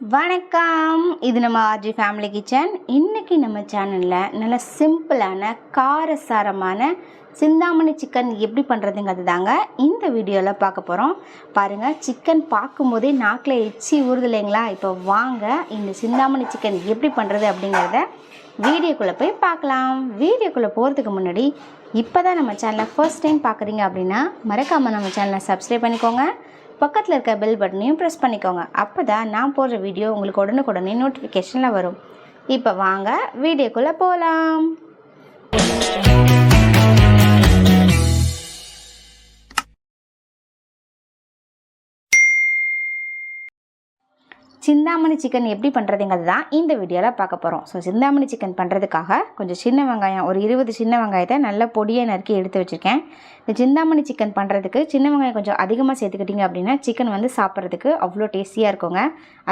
வணக்கம். இது நம்ம ஆர்ஜி ஃபேமிலி கிச்சன் இன்றைக்கி நம்ம சேனலில் நல்ல சிம்பிளான காரசாரமான சிந்தாமணி சிக்கன் எப்படி பண்ணுறதுங்கிறது தாங்க இந்த வீடியோவில் பார்க்க போகிறோம் பாருங்கள் சிக்கன் பார்க்கும்போதே நாக்கில் எச்சி ஊறுது இல்லைங்களா? இப்போ வாங்க இந்த சிந்தாமணி சிக்கன் எப்படி பண்ணுறது அப்படிங்கிறத வீடியோக்குள்ளே போய் பார்க்கலாம். வீடியோக்குள்ளே போகிறதுக்கு முன்னாடி இப்போ தான் நம்ம சேனலை ஃபர்ஸ்ட் டைம் பார்க்குறீங்க அப்படின்னா மறக்காமல் நம்ம சேனலை சப்ஸ்கிரைப் பண்ணிக்கோங்க. பக்கத்தில் இருக்க பெல் பட்டனையும் ப்ரெஸ் பண்ணிக்கோங்க. அப்போ தான் நான் போடுற வீடியோ உங்களுக்கு உடனுக்குடனே நோட்டிஃபிகேஷனில் வரும். இப்போ வாங்க வீடியோக்குள்ளே போகலாம் சிந்தாமணி சிக்கன் எப்படி பண்ணுறதுங்கிறது தான் இந்த வீடியோவில் பார்க்க போகிறோம் ஸோ சிந்தாமணி சிக்கன் பண்ணுறதுக்காக கொஞ்சம் சின்ன வெங்காயம் ஒரு இருபது சின்ன வெங்காயத்தை நல்லா பொடியை நறுக்கி எடுத்து வச்சுருக்கேன். இந்த சிந்தாமணி சிக்கன் பண்ணுறதுக்கு சின்ன வெங்காயம் கொஞ்சம் அதிகமாக சேர்த்துக்கிட்டிங்க அப்படின்னா சிக்கன் வந்து சாப்பிட்றதுக்கு அவ்வளோ டேஸ்டியாக இருக்குங்க.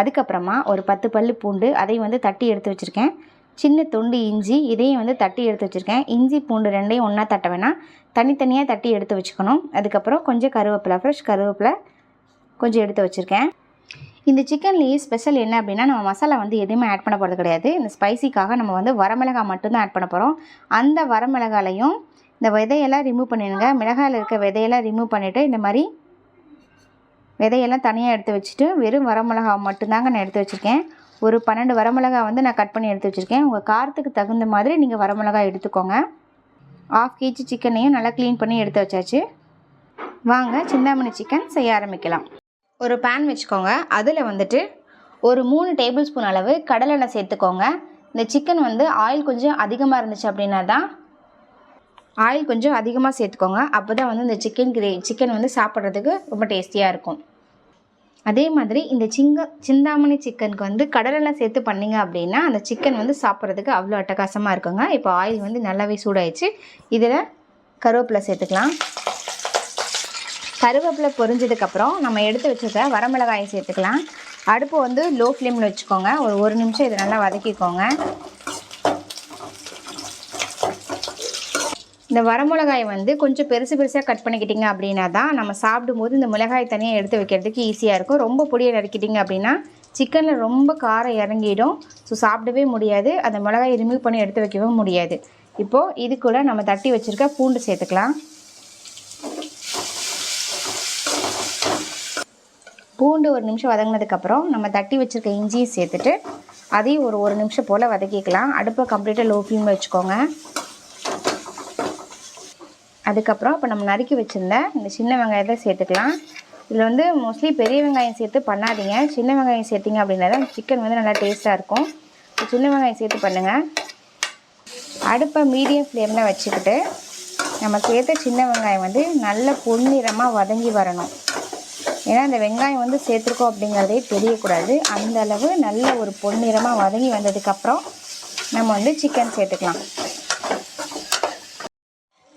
அதுக்கப்புறமா ஒரு பத்து பல்லு பூண்டு அதையும் வந்து தட்டி எடுத்து வச்சுருக்கேன். சின்ன துண்டு இஞ்சி இதையும் வந்து தட்டி எடுத்து வச்சுருக்கேன். இஞ்சி பூண்டு ரெண்டையும் ஒன்றா தட்ட வேணாம். தனித்தனியாக தட்டி எடுத்து வச்சுக்கணும். அதுக்கப்புறம் கொஞ்சம் கருவேப்பிலை ஃப்ரெஷ் கருவேப்பிலை கொஞ்சம் எடுத்து வச்சுருக்கேன். இந்த சிக்கன்லேயே ஸ்பெஷல் என்ன அப்படின்னா நம்ம மசாலா வந்து எதுவுமே ஆட் பண்ண போகிறது கிடையாது. இந்த ஸ்பைசிக்காக நம்ம வந்து வரமிளகாய் மட்டும்தான் ஆட் பண்ண போகிறோம் அந்த வரமிளகாலையும் இந்த விதையெல்லாம் ரிமூவ் பண்ணிடுங்க. மிளகாயில் இருக்க விதையெல்லாம் ரிமூவ் பண்ணிவிட்டு இந்த மாதிரி விதையெல்லாம் தனியாக எடுத்து வச்சுட்டு வெறும் வரமிளகா மட்டும்தாங்க நான் எடுத்து வச்சுருக்கேன். ஒரு பன்னெண்டு வரமிளகா வந்து நான் கட் பண்ணி எடுத்து வச்சுருக்கேன். உங்கள் காரத்துக்கு தகுந்த மாதிரி நீங்கள் வரமிளகா எடுத்துக்கோங்க. ஆஃப் கேஜி சிக்கனையும் நல்லா க்ளீன் பண்ணி எடுத்து வச்சாச்சு. வாங்க சிந்தாமணி சிக்கன் செய்ய ஆரம்பிக்கலாம். ஒரு பேன் வச்சுக்கோங்க. அதில் வந்துட்டு ஒரு மூணு டேபிள் ஸ்பூன் அளவு கடலெண்ணெய் சேர்த்துக்கோங்க. இந்த சிக்கன் வந்து ஆயில் கொஞ்சம் அதிகமாக இருந்துச்சு அப்படின்னா தான் ஆயில் கொஞ்சம் அதிகமாக சேர்த்துக்கோங்க. அப்போ தான் வந்து இந்த சிக்கன் கிரே சிக்கன் வந்து சாப்பிட்றதுக்கு ரொம்ப டேஸ்டியாக இருக்கும். அதே மாதிரி இந்த சிங்க சிந்தாமணி சிக்கனுக்கு வந்து கடலெண்ணெய் சேர்த்து பண்ணிங்க அப்படின்னா அந்த சிக்கன் வந்து சாப்பிட்றதுக்கு அவ்வளோ அட்டகாசமாக இருக்குங்க. இப்போ ஆயில் வந்து நல்லாவே சூடாயிடுச்சு. இதில் கருவேப்பிலை சேர்த்துக்கலாம். கருவேப்பிலை பொரிஞ்சதுக்கப்புறம் நம்ம எடுத்து வச்சுருக்க வரமிளகாயை சேர்த்துக்கலாம். அடுப்பு வந்து லோ ஃப்ளேமில் வச்சுக்கோங்க. ஒரு ஒரு நிமிஷம் இதை நல்லா வதக்கிக்கோங்க. இந்த வரமிளகாய் வந்து கொஞ்சம் பெருசு பெருசாக கட் பண்ணிக்கிட்டிங்க அப்படின்னா தான் நம்ம சாப்பிடும்போது இந்த மிளகாய் தனியாக எடுத்து வைக்கிறதுக்கு ஈஸியாக இருக்கும். ரொம்ப பொடியை நறுக்கிட்டிங்க அப்படின்னா சிக்கனில் ரொம்ப காரம் இறங்கிடும். ஸோ சாப்பிடவே முடியாது. அந்த மிளகாயை ரிமூவ் பண்ணி எடுத்து வைக்கவும் முடியாது. இப்போது இதுக்குள்ளே நம்ம தட்டி வச்சுருக்க பூண்டு சேர்த்துக்கலாம். பூண்டு ஒரு நிமிஷம் வதங்கினதுக்கப்புறம் நம்ம தட்டி வச்சுருக்க இஞ்சியும் சேர்த்துட்டு அதையும் ஒரு ஒரு நிமிஷம் போல் வதக்கிக்கலாம். அடுப்பை கம்ப்ளீட்டாக லோ ஃப்ளேமில் வச்சுக்கோங்க. அதுக்கப்புறம் இப்போ நம்ம நறுக்கி வச்சுருந்த இந்த சின்ன வெங்காயத்தை சேர்த்துக்கலாம். இதில் வந்து மோஸ்ட்லி பெரிய வெங்காயம் சேர்த்து பண்ணாதீங்க. சின்ன வெங்காயம் சேர்த்திங்க அப்படின்னா தான் சிக்கன் வந்து நல்லா டேஸ்ட்டாக இருக்கும். சின்ன வெங்காயம் சேர்த்து பண்ணுங்கள் அடுப்பை மீடியம் ஃப்ளேமில் வச்சுக்கிட்டு நம்ம சேர்த்த சின்ன வெங்காயம் வந்து நல்ல பொன்னிறமாக வதங்கி வரணும். ஏன்னா இந்த வெங்காயம் வந்து சேர்த்துருக்கோம் அப்படிங்கிறதே தெரியக்கூடாது. அந்த அளவு நல்ல ஒரு பொன்னிறமாக வதங்கி வந்ததுக்கப்புறம் நம்ம வந்து சிக்கன் சேர்த்துக்கலாம்.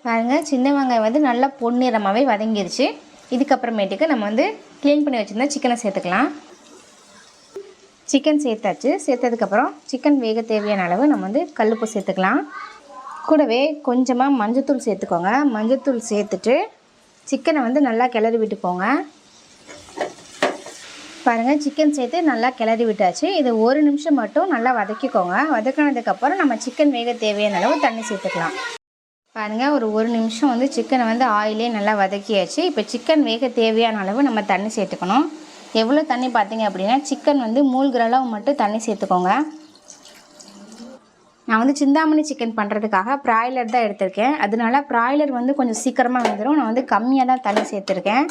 பாருங்கள் சின்ன வெங்காயம் வந்து நல்லா பொன்னிறமாகவே வதங்கிருச்சு. இதுக்கப்புறமேட்டுக்கு நம்ம வந்து க்ளீன் பண்ணி வச்சுருந்தா சிக்கனை சேர்த்துக்கலாம். சிக்கன் சேர்த்தாச்சு. சேர்த்ததுக்கப்புறம் சிக்கன் வேக தேவையான அளவு நம்ம வந்து கல்லுப்பு சேர்த்துக்கலாம். கூடவே கொஞ்சமாக மஞ்சத்தூள் சேர்த்துக்கோங்க. மஞ்சத்தூள் சேர்த்துட்டு சிக்கனை வந்து நல்லா கிளறி விட்டுக்கோங்க. பாருங்கள் சிக்கன் சேர்த்து நல்லா கிளறி விட்டாச்சு. இது ஒரு நிமிஷம் மட்டும் நல்லா வதக்கிக்கோங்க. வதக்கினதுக்கப்புறம் நம்ம சிக்கன் வேக தேவையான அளவு தண்ணி சேர்த்துக்கலாம். பாருங்கள் ஒரு ஒரு நிமிஷம் வந்து சிக்கனை வந்து ஆயிலே நல்லா வதக்கியாச்சு. இப்போ சிக்கன் வேக தேவையான அளவு நம்ம தண்ணி சேர்த்துக்கணும். எவ்வளோ தண்ணி பார்த்தீங்க அப்படின்னா சிக்கன் வந்து மூழ்கிற அளவு மட்டும் தண்ணி சேர்த்துக்கோங்க. நான் வந்து சிந்தாமணி சிக்கன் பண்ணுறதுக்காக ப்ராய்லர் தான் எடுத்திருக்கேன். அதனால ப்ராய்லர் வந்து கொஞ்சம் சீக்கிரமாக வந்துடும் நான் வந்து கம்மியாக தான் தண்ணி சேர்த்துருக்கேன்.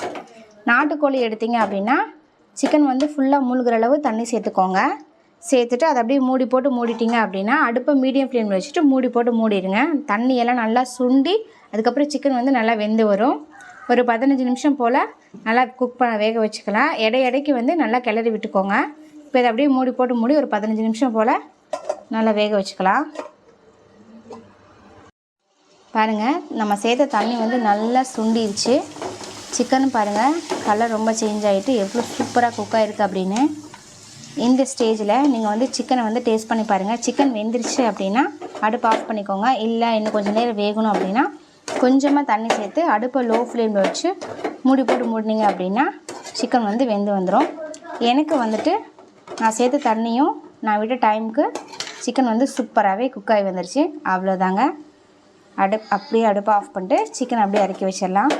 நாட்டுக்கோழி எடுத்தீங்க அப்படின்னா சிக்கன் வந்து ஃபுல்லாக மூழ்கிற அளவு தண்ணி சேர்த்துக்கோங்க. சேர்த்துட்டு அதை அப்படியே மூடி போட்டு மூடிட்டிங்க அப்படின்னா அடுப்பை மீடியம் ஃப்ளேமில் வச்சுட்டு மூடி போட்டு மூடிடுங்க. தண்ணியெல்லாம் நல்லா சுண்டி அதுக்கப்புறம் சிக்கன் வந்து நல்லா வெந்து வரும். ஒரு பதினஞ்சு நிமிஷம் போல் நல்லா குக் பண்ண வேக வச்சுக்கலாம். எடை எடைக்கு வந்து நல்லா கிளறி விட்டுக்கோங்க. இப்போ இதை அப்படியே மூடி போட்டு மூடி ஒரு பதினஞ்சு நிமிஷம் போல் நல்லா வேக வச்சுக்கலாம். பாருங்கள் நம்ம சேர்த்த தண்ணி வந்து நல்லா சுண்டிருச்சு. சிக்கன் பாருங்கள் கலர் ரொம்ப சேஞ்ச் ஆகிட்டு எவ்வளோ சூப்பராக குக் ஆகிருக்கு அப்படின்னு. இந்த ஸ்டேஜில் நீங்கள் வந்து சிக்கனை வந்து டேஸ்ட் பண்ணி பாருங்கள் சிக்கன் வெந்துருச்சு அப்படின்னா அடுப்பு ஆஃப் பண்ணிக்கோங்க. இல்லை இன்னும் கொஞ்சம் நேரம் வேகணும் அப்படின்னா கொஞ்சமாக தண்ணி சேர்த்து அடுப்பை லோ ஃப்ளேமில் வச்சு மூடி போட்டு மூடினீங்க அப்படின்னா சிக்கன் வந்து வெந்து வந்துடும் எனக்கு வந்துட்டு நான் சேர்த்த தண்ணியும் நான் விட்ட டைமுக்கு சிக்கன் வந்து சூப்பராகவே குக் ஆகி வந்துருச்சு. அவ்வளோதாங்க அடுப் அப்படியே அடுப்பை ஆஃப் பண்ணிட்டு சிக்கன் அப்படியே இறக்கி வச்சிடலாம்.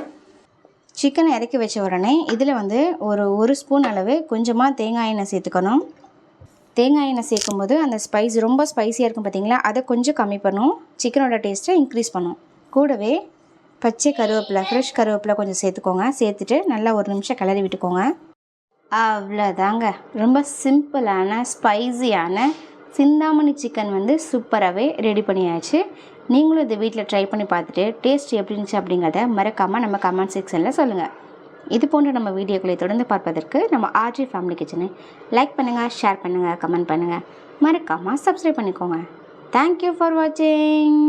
சிக்கனை இறக்கி வச்ச உடனே இதில் வந்து ஒரு ஒரு ஸ்பூன் அளவு கொஞ்சமாக தேங்காய் எண்ணெய் சேர்த்துக்கணும். தேங்காய் எண்ணெய் சேர்க்கும்போது அந்த ஸ்பைஸ் ரொம்ப ஸ்பைசியாக இருக்கும் பார்த்தீங்களா அதை கொஞ்சம் கம்மி பண்ணும். சிக்கனோட டேஸ்ட்டை இன்க்ரீஸ் பண்ணும். கூடவே பச்சை கருவேப்பிலை ஃப்ரெஷ் கருவேப்பிலை கொஞ்சம் சேர்த்துக்கோங்க. சேர்த்துட்டு நல்லா ஒரு நிமிஷம் கிளறி விட்டுக்கோங்க. அவ்வளோதாங்க ரொம்ப சிம்பிளான ஸ்பைசியான சிந்தாமணி சிக்கன் வந்து சூப்பராகவே ரெடி பண்ணியாச்சு. நீங்களும் இதை வீட்டில் ட்ரை பண்ணி பார்த்துட்டு டேஸ்ட் எப்படி இருந்துச்சு அப்படிங்கிறத மறக்காமல் நம்ம கமெண்ட் செக்ஷனில் சொல்லுங்கள் இது போன்ற நம்ம வீடியோக்களை தொடர்ந்து பார்ப்பதற்கு நம்ம ஆர்ஜி ஃபேமிலி கிச்சனை லைக் பண்ணுங்கள் ஷேர் பண்ணுங்கள் கமெண்ட் பண்ணுங்கள் மறக்காமல் சப்ஸ்கிரைப் பண்ணிக்கோங்க. தேங்க்யூ ஃபார் வாட்சிங்